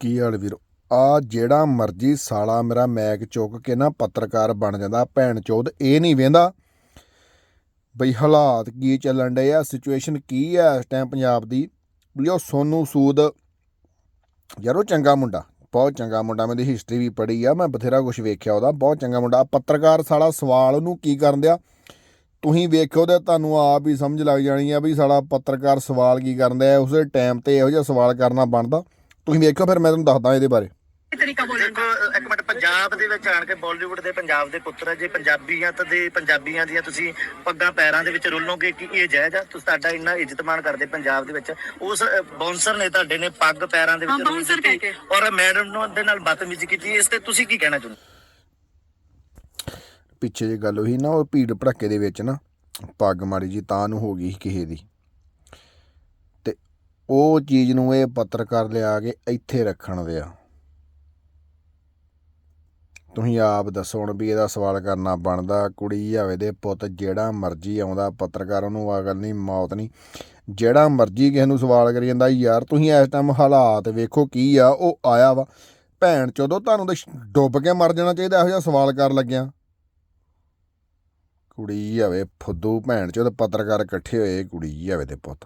ਕੀ ਹਾਲ ਵੀਰੋ? ਆ ਜਿਹੜਾ ਮਰਜ਼ੀ ਸਾਲਾ ਮੇਰਾ ਮੈਕ ਚੁੱਕ ਕੇ ਨਾ ਪੱਤਰਕਾਰ ਬਣ ਜਾਂਦਾ, ਭੈਣ ਚੋਦ, ਇਹ ਨਹੀਂ ਵੇਂਦਾ। ਬਈ ਹਾਲਾਤ ਕੀ ਚੱਲਣ ਡੇ ਆ? ਸਿਚੁਏਸ਼ਨ ਕੀ ਆ ਇਸ ਟਾਈਮ ਪੰਜਾਬ ਦੀ? ਵੀ ਉਹ ਸੋਨੂ ਸੂਦ, ਯਾਰ ਉਹ ਚੰਗਾ ਮੁੰਡਾ, ਬਹੁਤ ਚੰਗਾ ਮੁੰਡਾ, ਮੈਂ ਦੀ ਹਿਸਟਰੀ ਵੀ ਪੜ੍ਹੀ ਆ, ਮੈਂ ਬਥੇਰਾ ਕੁਝ ਵੇਖਿਆ ਉਹਦਾ, ਬਹੁਤ ਚੰਗਾ ਮੁੰਡਾ। ਪੱਤਰਕਾਰ ਸਾਲਾ ਸਵਾਲ ਉਹਨੂੰ ਕੀ ਕਰਨ ਦਿਆ? ਤੁਸੀਂ ਵੇਖਿਓ ਤੇ ਤੁਹਾਨੂੰ ਆਪ ਹੀ ਸਮਝ ਲੱਗ ਜਾਣੀ ਆ ਵੀ ਸਾਲਾ ਪੱਤਰਕਾਰ ਸਵਾਲ ਕੀ ਕਰਨ ਦਿਆ, ਉਸੇ ਟਾਈਮ ਤੇ ਇਹੋ ਜਿਹਾ ਸਵਾਲ ਕਰਨਾ ਬਣਦਾ। ਤੁਸੀਂ ਵੇਖਿਓ ਫਿਰ ਮੈਂ ਤੁਹਾਨੂੰ ਦੱਸਦਾ ਇਹਦੇ ਬਾਰੇ। ਇਹ ਤਰੀਕਾ ਬੋਲਣ ਦੇਖੋ ਇੱਕ ਮਿੰਟ ਪੰਜਾਬ ਦੇ ਵਿੱਚ ਆਣ ਕੇ ਬਾਲੀਵੁੱਡ ਦੇ ਪੰਜਾਬ ਦੇ ਪੁੱਤਰ ਆ, ਜੇ ਪੰਜਾਬੀਆਂ ਤਾਂ ਦੇ ਪੰਜਾਬੀਆਂ ਦੀਆਂ ਤੁਸੀਂ ਪੱਗਾਂ ਪੈਰਾਂ ਦੇ ਵਿੱਚ ਰੋਲੋਗੇ ਕਿ ਇਹ ਜਾਇਜ਼ ਆ? ਤੁਸੀਂ ਤੁਹਾਡਾ ਇੰਨਾ ਇੱਜ਼ਤ ਮਾਣ ਕਰਦੇ ਪੰਜਾਬ ਦੇ ਵਿੱਚ। ਉਸ ਬੌਂਸਰ ਨੇ ਤੁਹਾਡੇ ਨੇ ਪੱਗ ਪੈਰਾਂ ਦੇ ਹਾਂ, ਵਿੱਚ ਰੋਲ bouncer ਕਹਿ ਦਿੱਤੀ ਕੇ। ਔਰ ਮੈਡਮ ਨੂੰ ਦੇ ਨਾਲ ਬਦਤਮੀਜ਼ੀ ਕੀਤੀ। ਇਸ ਤੇ ਤੁਸੀਂ ਕੀ ਕਹਿਣਾ ਚਾਹੁੰਦੇ? ਪਿੱਛੇ ਜੇ ਗੱਲ ਹੋਈ ਨਾ ਉਹ ਭੀੜ ਭੜੱਕੇ ਦੇ ਵਿੱਚ ਨਾ ਪੱਗ ਮਾਰੀ ਜੀ ਤਾਂ ਨੂੰ ਹੋ ਗਈ ਸੀ ਕਿਸੇ ਦੀ। ਉਹ ਚੀਜ਼ ਨੂੰ ਇਹ ਪੱਤਰਕਾਰ ਲਿਆ ਕੇ ਇੱਥੇ ਰੱਖਣ ਦੇ ਆ। ਤੁਸੀਂ ਆਪ ਦੱਸੋ ਹੁਣ ਵੀ ਇਹਦਾ ਸਵਾਲ ਕਰਨਾ ਬਣਦਾ, ਕੁੜੀ ਜਾਵੇ ਦੇ ਪੁੱਤ, ਜਿਹੜਾ ਮਰਜ਼ੀ ਆਉਂਦਾ, ਪੱਤਰਕਾਰ ਉਹਨੂੰ ਅਗਲ ਨਹੀਂ, ਮੌਤ ਨਹੀਂ। ਜਿਹੜਾ ਮਰਜ਼ੀ ਕਿਸੇ ਨੂੰ ਸਵਾਲ ਕਰੀ ਜਾਂਦਾ, ਯਾਰ ਤੁਸੀਂ ਇਸ ਟਾਈਮ ਹਾਲਾਤ ਵੇਖੋ ਕੀ ਆ, ਉਹ ਆਇਆ ਵਾ। ਭੈਣ ਚੋਦੋ ਤੁਹਾਨੂੰ ਤਾਂ ਡੁੱਬ ਕੇ ਮਰ ਜਾਣਾ ਚਾਹੀਦਾ, ਇਹੋ ਜਿਹਾ ਸਵਾਲ ਕਰ ਲੱਗਿਆ। ਕੁੜੀ ਆਵੇ ਫੁੱਦੂ, ਭੈਣ ਚੋਦ, ਪੱਤਰਕਾਰ ਇਕੱਠੇ ਹੋਏ, ਕੁੜੀ ਆਵੇ ਦੇ ਪੁੱਤ।